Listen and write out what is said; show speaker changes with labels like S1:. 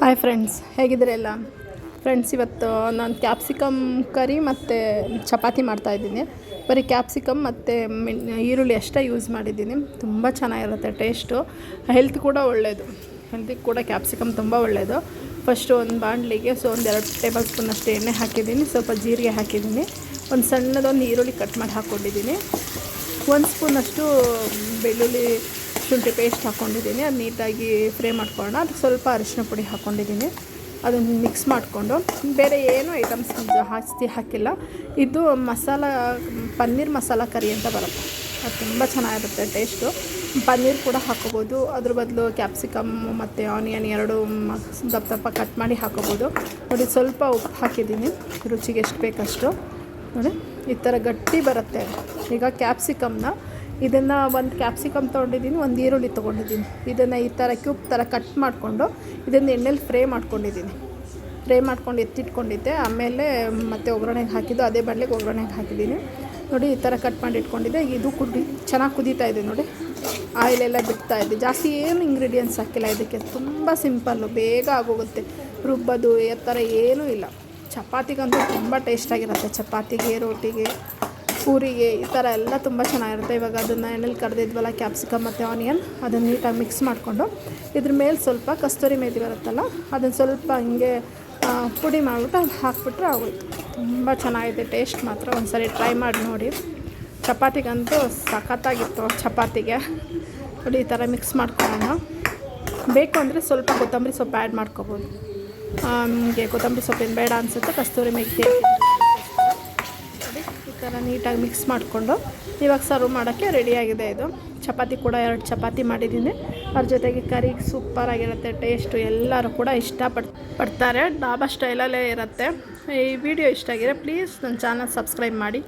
S1: Hi friends ಹೇಗಿದ್ದೀರೆಲ್ಲ friends ಇವತ್ತು ನಾನು capsicum curry ಮತ್ತು ಚಪಾತಿ ಮಾಡ್ತಾಯಿದ್ದೀನಿ ಬರೀ ಕ್ಯಾಪ್ಸಿಕಮ್ ಮತ್ತು ಈರುಳ್ಳಿ ಅಷ್ಟೇ ಯೂಸ್ ಮಾಡಿದ್ದೀನಿ. ತುಂಬ ಚೆನ್ನಾಗಿರುತ್ತೆ ಟೇಸ್ಟು ಹೆಲ್ತ್ ಕೂಡ ಒಳ್ಳೆಯದು ಹೆಲ್ತಿಗೆ ಕೂಡ ಕ್ಯಾಪ್ಸಿಕಮ್ ತುಂಬ ಒಳ್ಳೆಯದು ಫಸ್ಟು ಒಂದು ಬಾಣಲಿಗೆ ಸೊ ಒಂದು ಎರಡು ಟೇಬಲ್ ಸ್ಪೂನಷ್ಟು ಎಣ್ಣೆ ಹಾಕಿದ್ದೀನಿ. ಸ್ವಲ್ಪ ಜೀರಿಗೆ ಹಾಕಿದ್ದೀನಿ. ಒಂದು ಸಣ್ಣದೊಂದು ಈರುಳ್ಳಿ ಕಟ್ ಮಾಡಿ ಹಾಕ್ಕೊಂಡಿದ್ದೀನಿ ಒಂದು ಸ್ಪೂನಷ್ಟು ಬೆಳ್ಳುಳ್ಳಿ ಶುಂಠಿ ಪೇಸ್ಟ್ ಹಾಕ್ಕೊಂಡಿದ್ದೀನಿ ಅದು ನೀಟಾಗಿ ಫ್ರೈ ಮಾಡ್ಕೊಳ್ಳೋಣ. ಅದಕ್ಕೆ ಸ್ವಲ್ಪ ಅರಿಶಿನ ಪುಡಿ ಹಾಕ್ಕೊಂಡಿದ್ದೀನಿ ಅದನ್ನು ಮಿಕ್ಸ್ ಮಾಡಿಕೊಂಡು. ಬೇರೆ ಏನು ಐಟಮ್ಸ್ ಜಾಸ್ತಿ ಹಾಕಿಲ್ಲ. ಇದು ಮಸಾಲ, ಪನ್ನೀರ್ ಮಸಾಲ ಕರಿ ಅಂತ ಬರುತ್ತೆ. ಅದು ತುಂಬ ಚೆನ್ನಾಗಿರುತ್ತೆ ಟೇಸ್ಟು ಪನ್ನೀರ್ ಕೂಡ ಹಾಕೋಬೋದು. ಅದ್ರ ಬದಲು ಕ್ಯಾಪ್ಸಿಕಮ್ ಮತ್ತು ಆನಿಯನ್ ಎರಡು ದಪ್ಪ ದಪ್ಪ ಕಟ್ ಮಾಡಿ ಹಾಕೋಬೋದು. ನೋಡಿ, ಸ್ವಲ್ಪ ಉಪ್ಪು ಹಾಕಿದ್ದೀನಿ. ರುಚಿಗೆ ಎಷ್ಟು ಬೇಕಷ್ಟು. ನೋಡಿ, ಈ ಥರ ಗಟ್ಟಿ ಬರುತ್ತೆ. ಈಗ ಕ್ಯಾಪ್ಸಿಕಮ್ನ ಇದನ್ನು ಒಂದು ಕ್ಯಾಪ್ಸಿಕಮ್ ತೊಗೊಂಡಿದ್ದೀನಿ, ಒಂದು ಈರುಳ್ಳಿ ತೊಗೊಂಡಿದ್ದೀನಿ. ಇದನ್ನು ಈ ಥರ ಕ್ಯೂಬ್ ಥರ ಕಟ್ ಮಾಡಿಕೊಂಡು ಇದನ್ನು ಎಣ್ಣೆಲಿ ಫ್ರೈ ಮಾಡ್ಕೊಂಡಿದ್ದೀನಿ. ಫ್ರೈ ಮಾಡ್ಕೊಂಡು ಎತ್ತಿಟ್ಕೊಂಡಿದ್ದೆ, ಆಮೇಲೆ ಮತ್ತೆ ಒಗ್ಗರಣೆಗೆ ಹಾಕಿದ್ದು, ಅದೇ ಬಾಣಲೆಗೆ ಒಗ್ಗರಣೆಗೆ ಹಾಕಿದ್ದೀನಿ. ನೋಡಿ, ಈ ಥರ ಕಟ್ ಮಾಡಿ ಇಟ್ಕೊಂಡಿದ್ದೆ. ಇದು ಕುದಿ, ಚೆನ್ನಾಗಿ ಕುದೀತಾ ಇದೆ ನೋಡಿ. ಆಯಿಲೆಲ್ಲ ಬಿಡ್ತಾ ಇದೆ. ಜಾಸ್ತಿ ಏನು ಇಂಗ್ರೀಡಿಯೆಂಟ್ಸ್ ಹಾಕಿಲ್ಲ ಇದಕ್ಕೆ. ತುಂಬ ಸಿಂಪಲ್ಲು ಬೇಗ ಆಗೋಗುತ್ತೆ. ರುಬ್ಬೋದು, ಈ ಥರ ಏನೂ ಇಲ್ಲ. ಚಪಾತಿಗಂತೂ ತುಂಬ ಟೇಸ್ಟಾಗಿರುತ್ತೆ ಚಪಾತಿಗೆ, ರೋಟಿಗೆ. ಪೂರಿಗೆ ಈ ಥರ ಎಲ್ಲ ತುಂಬ ಚೆನ್ನಾಗಿರುತ್ತೆ. ಇವಾಗ ಅದನ್ನು ಎಣ್ಣೆಲಿ ಕರೆದಿದ್ವಲ್ಲ ಕ್ಯಾಪ್ಸಿಕಮ್ ಮತ್ತು ಆನಿಯನ್ ಅದನ್ನು ನೀಟಾಗಿ ಮಿಕ್ಸ್ ಮಾಡಿಕೊಂಡು, ಇದ್ರ ಮೇಲೆ ಸ್ವಲ್ಪ ಕಸ್ತೂರಿ ಮೇಥಿ ಬರುತ್ತಲ್ಲ, ಅದನ್ನು ಸ್ವಲ್ಪ ಹಿಂಗೆ ಪುಡಿ ಮಾಡಿಬಿಟ್ಟು ಅದು ಹಾಕ್ಬಿಟ್ರೆ ಆಗೋಯ್ತು. ತುಂಬ ಚೆನ್ನಾಗಿದೆ ಟೇಸ್ಟ್ ಮಾತ್ರ. ಒಂದು ಸರಿ ಟ್ರೈ ಮಾಡಿ ನೋಡಿ. ಚಪಾತಿಗಂತೂ ಸಖತ್ತಾಗಿತ್ತು ಚಪಾತಿಗೆ. ನೋಡಿ, ಈ ಥರ ಮಿಕ್ಸ್ ಮಾಡ್ಕೊಳ್ಳೋಣ. ಬೇಕು ಅಂದರೆ ಸ್ವಲ್ಪ ಕೊತ್ತಂಬರಿ ಸೊಪ್ಪು ಆ್ಯಡ್ ಮಾಡ್ಕೊಬೋದು. ನಿಮಗೆ ಕೊತ್ತಂಬರಿ ಸೊಪ್ಪಿನ ಬೇಡ ಅನಿಸುತ್ತೆ, ಕಸ್ತೂರಿ ಮೇಥಿ ಥರ ನೀಟಾಗಿ ಮಿಕ್ಸ್ ಮಾಡಿಕೊಂಡು ಇವಾಗ ಸರ್ವ್ ಮಾಡೋಕ್ಕೆ ರೆಡಿಯಾಗಿದೆ ಇದು. ಚಪಾತಿ ಕೂಡ ಎರಡು ಚಪಾತಿ ಮಾಡಿದ್ದೀನಿ. ಅದ್ರ ಜೊತೆಗೆ ಕರಿ ಸೂಪರಾಗಿರುತ್ತೆ ಟೇಸ್ಟು ಎಲ್ಲರೂ ಕೂಡ ಇಷ್ಟಪಡ್, ಪಡ್ತಾರೆ. ಡಾಬಾ ಸ್ಟೈಲಲ್ಲೇ ಇರುತ್ತೆ. ಈ ವಿಡಿಯೋ ಇಷ್ಟ ಆಗಿದೆ ಪ್ಲೀಸ್ ನನ್ನ ಚಾನಲ್ ಸಬ್ಸ್ಕ್ರೈಬ್ ಮಾಡಿ.